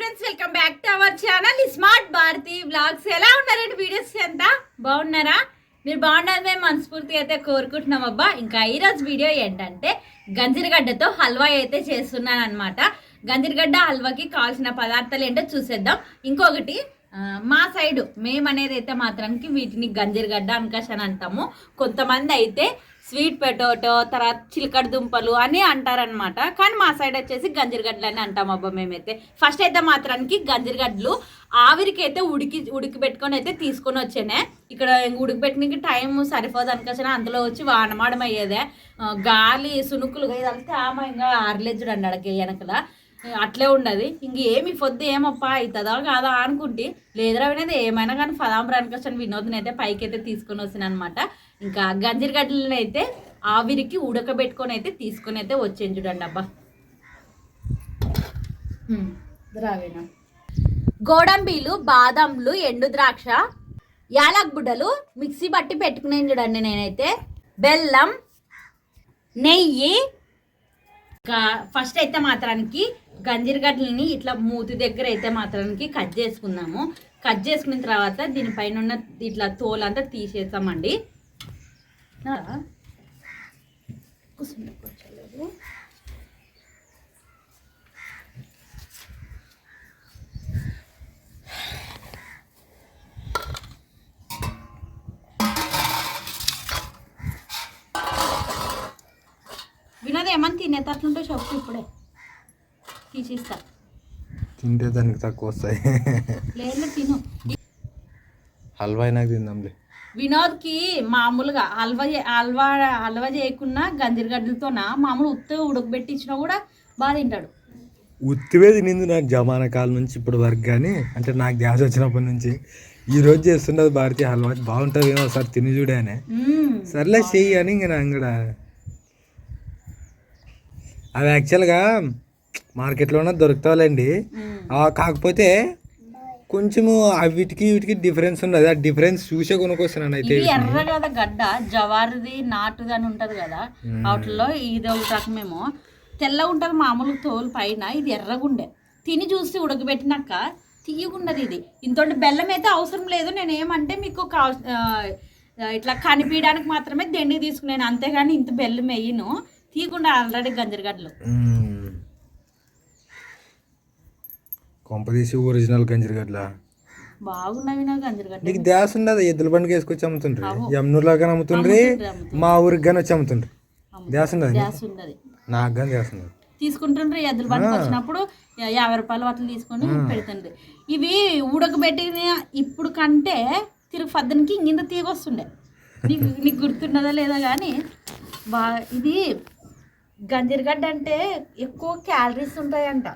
Friends welcome back to our channel smart Bharati blogs ఎలా ఉన్నారండి? Videos ఎంత? బాగున్నారా? మీరు బాగున్నారు మేము మనస్ఫూర్తి అయితే కోరుకుంటున్నాం అబ్బా. ఇంకా ఈరోజు వీడియో ఏంటంటే గంజిరగడ్డతో హల్వా అయితే చేస్తున్నాను అనమాట గంజిరగడ్డ హల్వాకి కావాల్సిన పదార్థాలు ఏంటో చూసేద్దాం. ఇంకొకటి మా సైడు మేము అనేది అయితే మాత్రానికి వీటిని గంజిరగడ్డ అనకాష్ అని అంటాము. కొంతమంది అయితే స్వీట్ పొటాటో తర్వాత చిలకడ దుంపలు అని అంటారనమాట కానీ మా సైడ్ వచ్చేసి గంజిరగడ్డలు అని అంటాం అబ్బా మేమైతే. ఫస్ట్ అయితే మాత్రానికి గంజిరగడ్డలు ఆవిరికి అయితే ఉడికి ఉడికి పెట్టుకొని అయితే తీసుకొని వచ్చానే. ఇక్కడ ఉడికిపెట్టడానికి టైం సరిపోదు అనుకోసం అందులో వచ్చి వానమాడం అయ్యేదే. గాలి సునుకులు ఇదంతా ఆమె ఇంకా ఆరలేజుడండి అడగ వెనకల. అట్లే ఉండదు. ఇంక ఏమి పొద్దు ఏమప్పా అవుతుందా కాదా అనుకుంటే. లేదురా వినేది ఏమైనా కానీ పదాంబరానికొచ్చిన వినోద్ని అయితే పైకి అయితే తీసుకొని వచ్చిన అనమాట ఇంకా గంజిరగడ్డలను అయితే ఆవిరికి ఉడకబెట్టుకొని అయితే తీసుకొని అయితే వచ్చేయండి చూడండి అబ్బా. హ్మ్, గోడంబీలు బాదంలు ఎండు ద్రాక్ష యాలక్ బుడ్డలు మిక్సీ బట్టి పెట్టుకునేది చూడండి నేనైతే. బెల్లం నెయ్యి. ఇంకా ఫస్ట్ అయితే మాత్రానికి గంజిరగడ్డలని ఇట్లా మూతి దగ్గర అయితే మాత్రానికి కట్ చేసుకుందాము. కట్ చేసుకున్న తర్వాత దీనిపైన ఉన్న ఇట్లా తోలంతా తీసేస్తామండి కూర్చుండకపోవట్లేదు. వినోద్ ఏమని తినేటట్లుంటే చెప్పు ఇప్పుడే తీసిస్తా తింటే దానికి తక్కువ వస్తాయి లేదు తిను హల్వా అయినాక తిందాంలే వినోద్కి మామూలుగా హల్వా చే- హల్వా హల్వా చేయకున్నా గంజిరగడ్డలతోన మామూలు ఉత్తగా ఉడకబెట్టించినా కూడా బాగా తింటాడు. ఉత్తివే తినింది నాకు జమానా కాలం నుంచి ఇప్పుడు వరకు కానీ అంటే నాకు ధ్యాస వచ్చినప్పటి నుంచి. ఈ రోజు చేస్తున్నది భారతీయ హల్వా బాగుంటుంది ఏమో ఒకసారి తిని చూడానే. సర్లే చెయ్యి అని ఇంక నాకు కూడా అవి యాక్చువల్గా మార్కెట్లోనే దొరుకుతావులేండి. కాకపోతే కొంచెము వీటికి వీటికి డిఫరెన్స్ ఉన్నది. ఆ డిఫరెన్స్ చూసే కొనుక్కొస్తున్నాను అయితే ఇవి ఎర్ర కదా గడ్డ జవారిది నాటుది అని ఉంటది కదా వాటిలో ఇది ఒక రకమేమో. తెల్ల ఉంటది మామూలు తోలు పైన ఇది ఎర్రగుండే. తిని చూసి ఉడకబెట్టినాక తీయగుండదు ఇది. ఇంతటి బెల్లం అయితే అవసరం లేదు. నేను ఏమంటే మీకు ఇట్లా కనిపించడానికి మాత్రమే దెండి తీసుకున్నాను అంతేగాని ఇంత బెల్లం వేయను. తీయకుండా ఆల్రెడీ గంజరగడ్డలు మ్మ్. కొంపదీసి ఒరిజినల్ గంజిరగడ్ల బాగున్నవి నా గంజరగడ్డ నీకు ధ్యాస ఉండదు ఎద్దుల బండికి వేసుకొచ్చి అమ్ముతుండ్రి. అవు. యమునూరులో కానీ అమ్ముతుండ్రి. మా ఊరికి కానీ వచ్చి అమ్ముతుండ్రి. ధ్యాస ఉండదు నాకు? కానీ ధ్యాస ఉండదు తీసుకుంటుండ్రు ఎద్దుల బండికి వచ్చినప్పుడు యాభై రూపాయలు వాటిని తీసుకొని పెడుతుండ్రు. ఇవి ఉడకబెట్టిన ఇప్పుడు కంటే తిరుగు పద్దనికి ఇంత తీగ వస్తుండే. నీకు నీకు గుర్తున్నదా లేదా కానీ బా ఇది గంజిరగడ్డ అంటే ఎక్కువ క్యాలరీస్ ఉంటాయంట.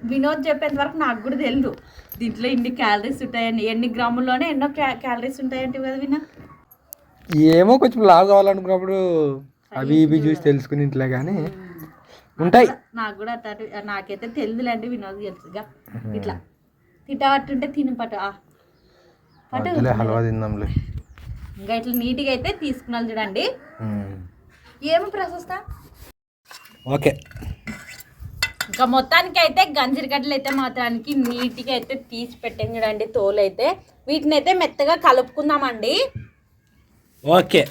వినోద్ చెప్పేంత వరకు నాకు కూడా తెలియదు దీంట్లో ఇన్ని క్యాలరీస్ ఉంటాయని ఎన్ని గ్రాముల్లోనే ఎన్నో క్యా క్యాలరీస్ ఉంటాయంటే కదా వినా? ఏమో కొంచెం లావు కావాలనుకున్నప్పుడు అవి ఇవి చూసి తెలుసుకుని ఇంట్లో కానీ ఉంటాయి. నాకు కూడా అట్ట నాకైతే తెలియదులేండి వినోద్ తెలుసుగా. ఇట్లా తిట్టబట్టుంటే తిని పట్టు. పట్టు. హల్వా తిందాంలే. ఇంకా ఇట్లా నీట్గా అయితే తీసుకున్నాను చూడండి. ఏమి ప్రశస్త? ఓకే. ఇంకా మొత్తానికి అయితే గంజిరగడ్డలు అయితే మాత్రానికి నీట్గా అయితే తీసి పెట్టాను చూడండి తోలు అయితే వీటిని అయితే మెత్తగా కలుపుకుందామండి. ఓకే.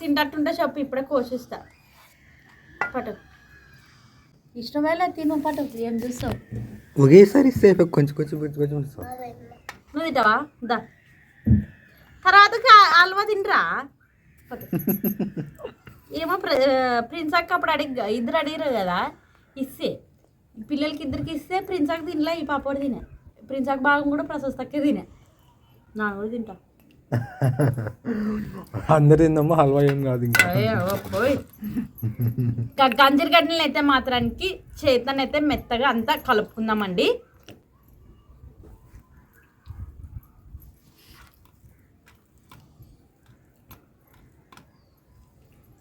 తింటట్టుంటే చెప్పు ఇప్పుడే కోసిస్తా. పట్టు. ఇష్టమైన తిను పట్టు. ఏం చూస్తావు? ఒకేసారి సేఫ్ కొంచెం కొంచెం కొంచెం కొంచెం. నువ్వు తింటావా? దా. తర్వాత తినరా? పట్టు. ఏమో ప్ర- ప్రిన్స్ అక్క అప్పుడు అడిగి ఇద్దరు అడిగారు కదా. ఇస్తే. పిల్లలకి ఇద్దరికి ఇస్తే ప్రిన్స్ అక్క తినలే ఈ పాపడు తినే. ప్రిన్స్ అక్క భాగం కూడా ప్రశస్తకే తినే. నా కూడా తింటా. అందరు తిందామా? హల్వా ఏం కాదు ఇంకా. గంజరి గడ్డలను అయితే మాత్రానికి చేతనైతే మెత్తగా అంతా కలుపుకుందామండి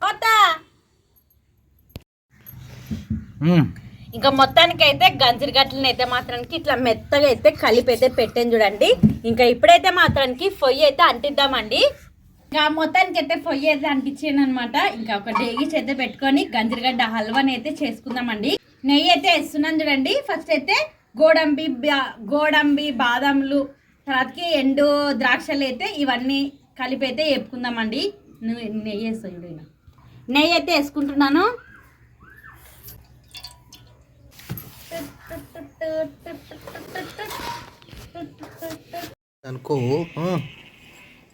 పోతా. మ్మ్. ఇంకా మొత్తానికి అయితే గంజిరి గట్లని అయితే మాత్రానికి ఇట్లా మెత్తగా అయితే కలిపి అయితే పెట్టాను చూడండి. ఇంకా ఇప్పుడైతే మాత్రానికి పొయ్యి అయితే అంటిద్దామండి. ఇంకా మొత్తానికి అయితే పొయ్యి అయితే అంటించాను అనమాట ఇంకా ఒక డేగి అయితే పెట్టుకొని గంజిరిగడ్డ హల్వాని అయితే చేసుకుందామండి. నెయ్యి అయితే వేస్తున్నాను చూడండి. ఫస్ట్ అయితే గోడంబి బా- గోడంబి బాదంలు తర్వాతకి ఎండు ద్రాక్షలు అయితే ఇవన్నీ కలిపి అయితే వేపుకుందామండి. నువ్వు నెయ్యి వేస్తాను నెయ్యి అయితే వేసుకుంటున్నాను. అనుకో.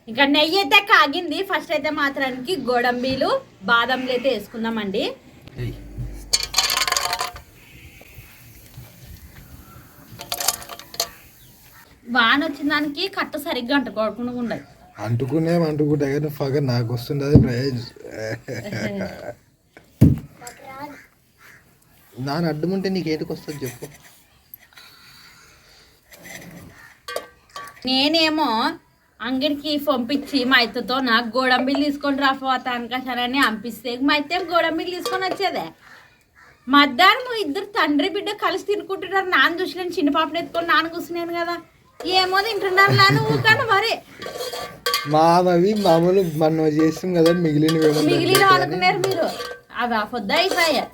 ఇంకా నెయ్యి అయితే కాగింది. ఫస్ట్ అయితే మాత్రానికి గోడంబీలు బాదంలు అయితే వేసుకుందామండి. వాన వచ్చిన దానికి కట్ట సరిగ్గా అంటుకోకుండా ఉండదు. అంటుకునే అంటుకుంటా కానీ పగ నాకు వస్తుంది అది ప్రైజ్. నాన్న అడ్డముంటే నీకు ఏంటికి వస్తుంది చెప్పు. నేనేమో అంగడికి పంపించి మా అత్తతో నాకు గోడంబిల్లు తీసుకొని రాపోతాను సరే పంపిస్తే మా అత్త ఏం గోడంబిల్లు తీసుకొని వచ్చేదే. మధ్యాహ్నం ఇద్దరు తండ్రి బిడ్డ కలిసి తినుకుంటున్నారు. నాన్న చూసిన చిన్న పాపను ఎత్తుకొని నాన్న కూర్చున్నాను కదా. ఏమో తింటున్నారు నాన్న ఊకాను మరి. మామవి మామూలు మనం చేస్తాం కదా మిగిలినవి మిగిలిన అనుకున్నారు మీరు. అవి ఆ పొద్దు అయిపోయా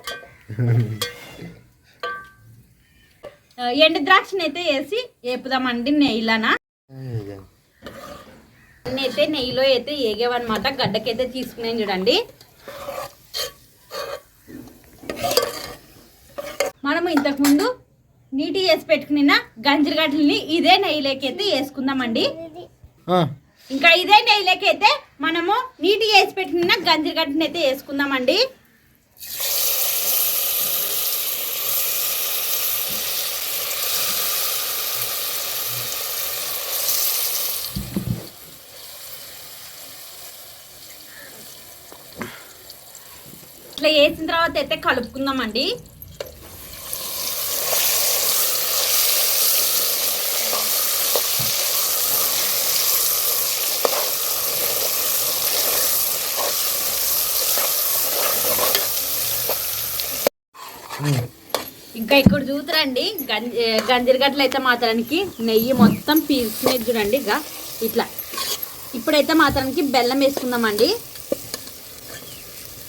ఎండు ద్రాక్షని అయితే వేసి వేపుదామండి నెయ్యిలానా అన్నీ అయితే నెయ్యిలో అయితే ఏగేవన్నమాట. గడ్డకైతే తీసుకున్నాను చూడండి. మనము ఇంతకుముందు నీటి వేసి పెట్టుకున్న గంజిరగడ్డల్ని ఇదే నెయ్యిలోకి అయితే వేసుకుందామండి ఇంకా ఇదే నెయ్యిలోకి అయితే మనము నీటి వేసి పెట్టుకున్న గంజిరగడ్డని అయితే వేసుకుందామండి. ఇట్లా వేసిన తర్వాత అయితే కలుపుకుందామండి. ఇంకా ఇక్కడ చూతురండి గంజి గంజిరగడ్డలు అయితే మాత్రానికి నెయ్యి మొత్తం పీల్చుకునేది చూడండి ఇక ఇట్లా. ఇప్పుడైతే మాత్రానికి బెల్లం వేసుకుందామండి.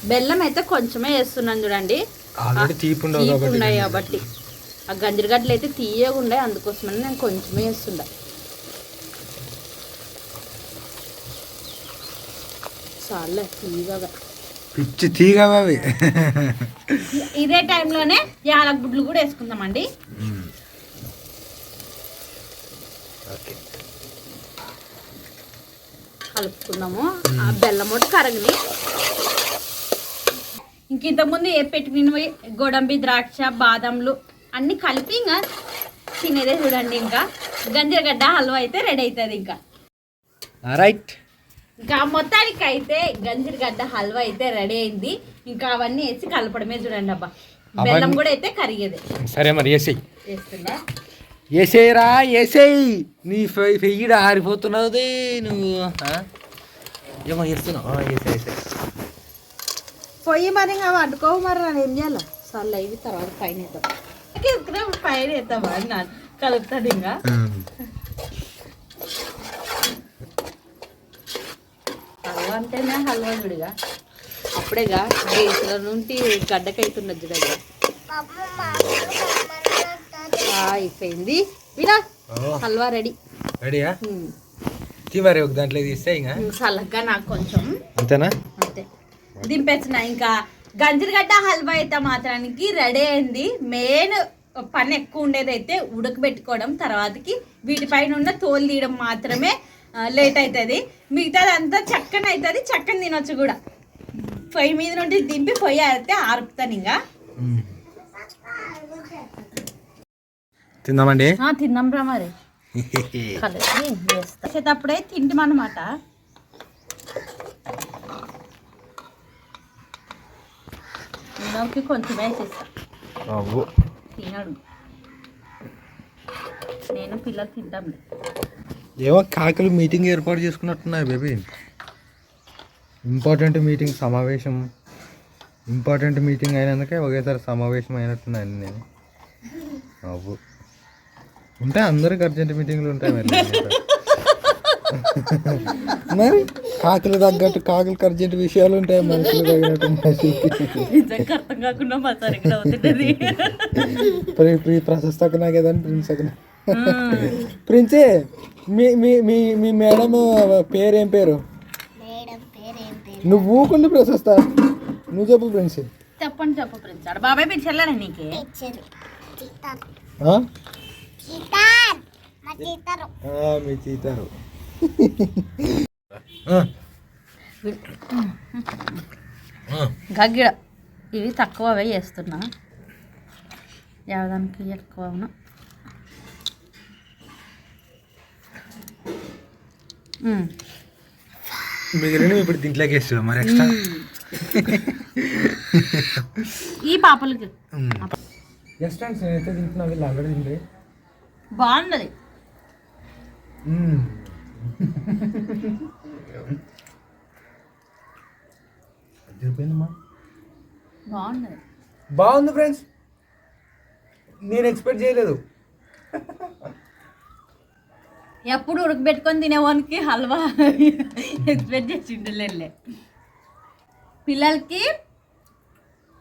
బెల్లం అయితే కొంచెమే వేస్తున్నాను చూడండి. ఆల్రెడీ తీపి ఉండవు తీపి కాబట్టి ఉన్నాయి కాబట్టి. ఆ గంజిరగడ్డలు అయితే ఉన్నాయి అందుకోసమని నేను కొంచెమే వేస్తుండ చాలా తీయగా పిచ్చి తీగ అవి. ఇదే టైంలోనే యాలక గుడ్లు కూడా వేసుకుందామండి. ఓకే. కలుపుకుందాము. ఆ బెల్లం ఒకటి కరగని. ఇంక ఇంతకుముందు ఏ పెట్టుకుని గోడంబి ద్రాక్ష బాదంలు అన్ని కలిపి ఇంకా తినేదే చూడండి ఇంకా. గంజరగడ్డ హల్వా అయితే రెడీ అవుతుంది ఇంకా. రైట్ ఇంకా మొత్తానికి అయితే గంజిరగడ్డ హల్వా అయితే రెడీ అయింది. ఇంకా అవన్నీ వేసి కలపడమే చూడండి అబ్బా. బెల్లం కూడా అయితే కరిగేది. సరే మరి వేసేయి. చేస్తుందా వేసేయరా వేసేయి. నీ ఫెయ్యిడ ఆరిపోతున్నది నువ్వు? ఏమో వేస్తున్నావు వేసే వేసే పొయ్యి మరి ఇంకా వండుకోవు మరి నేను ఏం చేయాలి? సర్లే ఇవి తర్వాత పైన వేద్దాం. పైన వేద్దామా అని కలుపుతుంది ఇంకా. హల్వా అంటేనే హల్వా విడిగా అప్పుడేగా గేసుల నుండి గడ్డకైతున్నది చూడగా అయిపోయింది. వినా హల్వా రెడీ. రెడీయా? మరి ఒక దాంట్లో తీస్తే ఇంకా. చల్లగా నాకు కొంచెం. అంతేనా? అంతే దింపేసిన ఇంకా గంజిరగడ్డ హల్వా అయితే మాత్రానికి రెడీ అయింది. మెయిన్ పని ఎక్కువ ఉండేది అయితే ఉడకబెట్టుకోవడం తర్వాతకి వీటిపైన ఉన్న తోలు తీయడం మాత్రమే లేట్ అవుతుంది మిగతాదంతా చక్కన అవుతుంది చక్కని తినొచ్చు కూడా. పొయ్యి మీద నుండి దింపి పొయ్యి అయితే ఆరుపుతాను ఇంకా. తిందామండి తిందాం రా మరి. వేస్తా చేసేటప్పుడే తింటామన్నమాట. కొంచెం తినడు. నేను పిల్లలు తింటాంలే. ఏమో కాకలు మీటింగ్ ఏర్పాటు చేసుకున్నట్టున్నాయి బేబీ. ఇంపార్టెంట్ మీటింగ్ సమావేశం. ఇంపార్టెంట్ మీటింగ్ అయినందుకే ఒకేసారి సమావేశం అయినట్టున్నాను నేను అవ్వు ఉంటాయి అందరికి అర్జెంట్ మీటింగ్లు ఉంటాయి మరి. మరి? కాకులు తగ్గట్టు కాకులు అర్జెంట్ విషయాలు ఉంటాయి మనుషులు తగినట్టు. నిజంగా అర్థం కాకుండా మా సరిగ్గా అవుతుంటది. ప్రి ప్రి ప్రశస్త నాకు ఏదని ప్రిన్స్ అక్కడ ప్రిన్సే మీ మీ మీ మీ మేడం పేరు ఏం పేరు నువ్వు ఊకుండి ప్రశస్త. నువ్వు చెప్పు ప్రిన్స్. చెప్పండి చెప్పు ప్రిన్స్. బాబాయ్ నీకే? ఆ, మీ చీతారు. గగ్గిడ ఇవి తక్కువ అవే చేస్తున్నా. యావదానికి ఎక్కువ. మిగిలినవి ఇప్పుడు దీంట్లోకి వేస్తావు మరి ఎక్స్ట్రా? ఈ పాపలకి. ఎక్స్ట్రా నేనైతే తింటున్నా వీళ్ళు ఆల్రెడీ తింటే బాగున్నది బాగున్నది బాగుంది. ఫ్రెండ్స్. నేను ఎక్స్పెక్ట్ చేయలేదు. ఎప్పుడు ఉడకబెట్టుకొని తినేవానికి హల్వా ఎక్స్పెక్ట్ చేసి ఉండలేదులే పిల్లలకి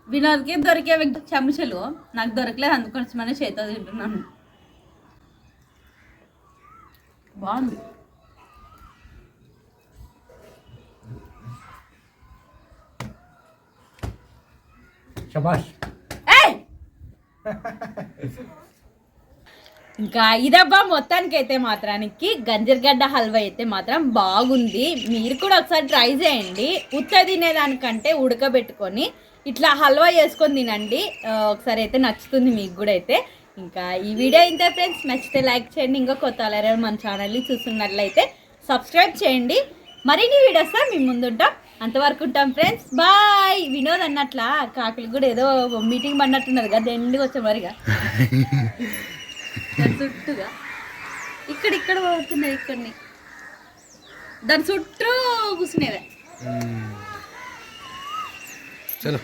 వినోద్కి దొరికే చెంచలు నాకు దొరకలేదు అందుకోసమనే చేతితో తింటున్నాను. బాగుంది. శబాష్ ఇంకా ఇదబ్బా మొత్తానికి అయితే మాత్రానికి గంజరగడ్డ హల్వా అయితే మాత్రం బాగుంది. మీరు కూడా ఒకసారి ట్రై చేయండి. ఉత్త తినేదానికంటే ఉడకబెట్టుకొని ఇట్లా హల్వా చేసుకొని తినండి. ఒకసారి అయితే నచ్చుతుంది మీకు కూడా అయితే. ఇంకా ఈ వీడియో ఇంతే ఫ్రెండ్స్. నచ్చితే లైక్ చేయండి. ఇంకా కొత్త అలరే మన ఛానల్ని చూస్తున్నట్లయితే సబ్స్క్రైబ్ చేయండి. మరిన్ని వీడియోస్ మీ ముందుంటాం. అంతవరకు ఉంటాం ఫ్రెండ్స్ బాయ్ వినోద్ అన్నట్లా కాకులు కూడా ఏదో మీటింగ్ పడినట్టున్నది కదా ఎండుగా వచ్చే మరిగా. దాని చుట్టూగా. ఇక్కడ ఇక్కడ పోతున్నాయి ఇక్కడిని. దాని చుట్టూ కూర్చునేవే. చలో.